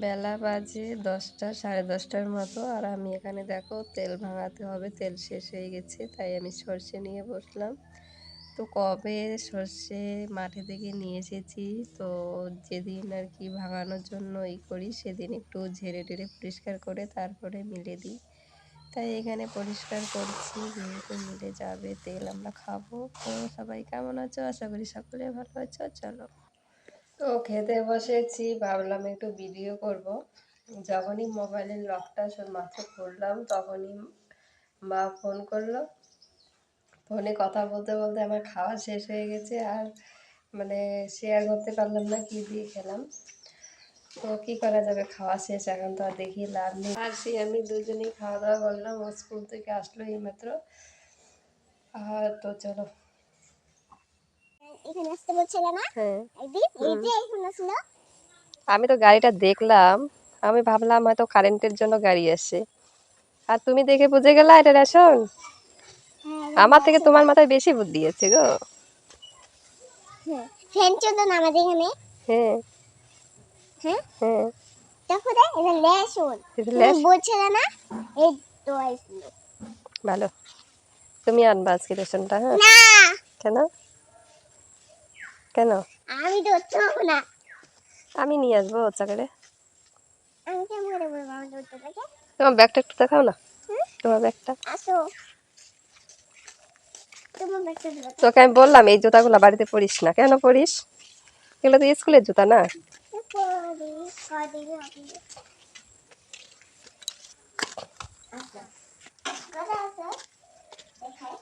বেলা বাজে দশটা, সাড়ে দশটার মতো। আর আমি এখানে দেখো, তেল ভাঙাতে হবে, তেল শেষ হয়ে গেছে, তাই আমি সর্ষে নিয়ে বসলাম। তো কবে সর্ষে মাঠে থেকে নিয়ে এসেছি, তো যেদিন আর কি ভাঙানোর জন্য ই করি, সেদিন একটু ঝেড়ে টেড়ে পরিষ্কার করে তারপরে মিলে দিই। তাই এখানে পরিষ্কার করছি, যেহেতু মিলে যাবে, তেল আমরা খাব। তো সবাই কেমন আছো? আশা করি সকলে ভালো আছো। চলো। তো খেতে বসেছি, ভাবলাম একটু ভিডিও করব। যখনই মোবাইলের লকটা মাত্র খুললাম তখনই মা ফোন করল। ফোনে কথা বলতে বলতে আমার খাওয়া শেষ হয়ে গেছে আর মানে শেয়ার করতে পারলাম না কি দিয়ে খেলাম। তো কি করা যাবে? খাওয়া শেষ, এখন তো আর দেখি লাভ নেই। আর সে আমি দুজনেই খাওয়া দাওয়া করলাম, ও স্কুল থেকে আসলো এইমাত্র। আর তো চলো। এখানে আসতে বলছিল না একদিন এই যে এখানে ছিল। আমি তো গাড়িটা দেখলাম আমি ভাবলাম হয়তো কারেন্টের জন্য গাড়ি আসছে আর তুমি দেখে বুঝে গেলা এটা রেশন? হ্যাঁ আমার থেকে তোমার মাথায় বেশি বুদ্ধি আছে গো। হ্যাঁ ফ্যান চলতো না আমাদের এখানে। হ্যাঁ। হ্যাঁ? হ্যাঁ। দেখো রে এটা লেসুন এটা লেস? বলছিল না এই তো আইছিল ভালো। তুমি আনবা আজকে রেশনটা হ্যাঁ? না! কেন? কেন? আমি ধরতে পারব না। আমি নিয়ে আসব বাচ্চা করে আমি কেমন করে বলব? আমি ধরতে লাগে তোমার ব্যাগটা একটু দেখাও না। তোমার ব্যাগটা। আসো। তোকে আমি বললাম এই জুতাগুলো বাড়িতে পরিস না। কেন পরিস? এগুলো তো স্কুলের জুতা না পরে কদিন হবে আসো কোথায় আসো দেখাই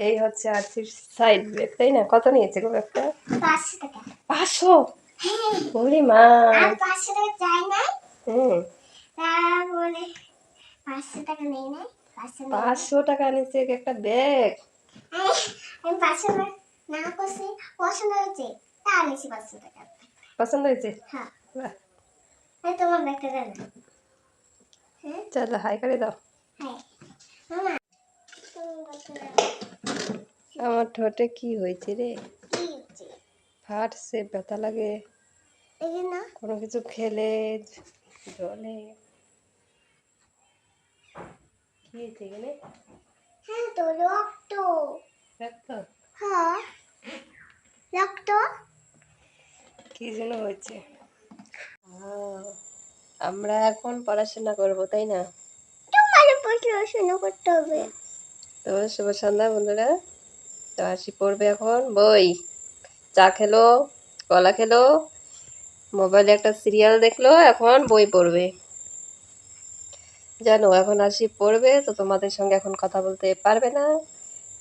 এই হচ্ছে আর সাইড ব্যাগ তাই না? কত নিয়েছে গো ব্যাগটা পাঁচশো টাকা। পাঁচশো ওরে মা। আর পাঁচশো টাকা চাই নাই হুম। তারপরে পাঁচশো টাকা নেই নাই পাঁচশো টাকা একটা ব্যাগ এই, আমি পাঁচশো টাকা না করছি পছন্দ হয়েছে? তা নিয়েছি পাঁচশো টাকা পছন্দ হয়েছে হ্যাঁ বাহ, এই তোমার ব্যাগটা দেন হ্যাঁ? চলো হাই করে দাও। হ্যাঁ মামা তোমার ব্যাগটা দেন আমার ঠোঁটে কি হয়েছে রে? ফাটছে ব্যথা লাগে। কোনো কিছু খেলে জলে। কি হয়েছে এখানে? হ্যাঁ তো রক্ত। রক্ত? হ্যাঁ। রক্ত? কি যেন হয়েছে। আমরা এখন পড়াশোনা করব তাই না? পড়াশোনা করতে হবে। তো শুভ সন্ধ্যা বন্ধুরা। তো আসি পড়বে এখন বই। চা খেলো কলা খেলো মোবাইলে একটা সিরিয়াল দেখল এখন বই পড়বে। জানো এখন আসি পড়বে তো তোমাদের সঙ্গে এখন কথা বলতে পারবে না।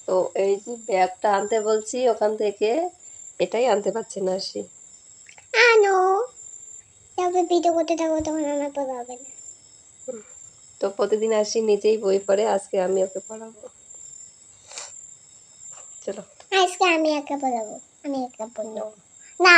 তো এই যে ব্যাগটা আনতে বলছি ওখান থেকে এটাই আনতে পারছে না আসি। আনো তারপরে ভিডিও করতে থাকব তখন আমার পড়া হবে না তো প্রতিদিন আসি, নিজেই বই পড়ে, আজকে আমি ওকে পড়াবো। চলো। আজকে আমি একা পড়াবো, আমি একা পড়ব না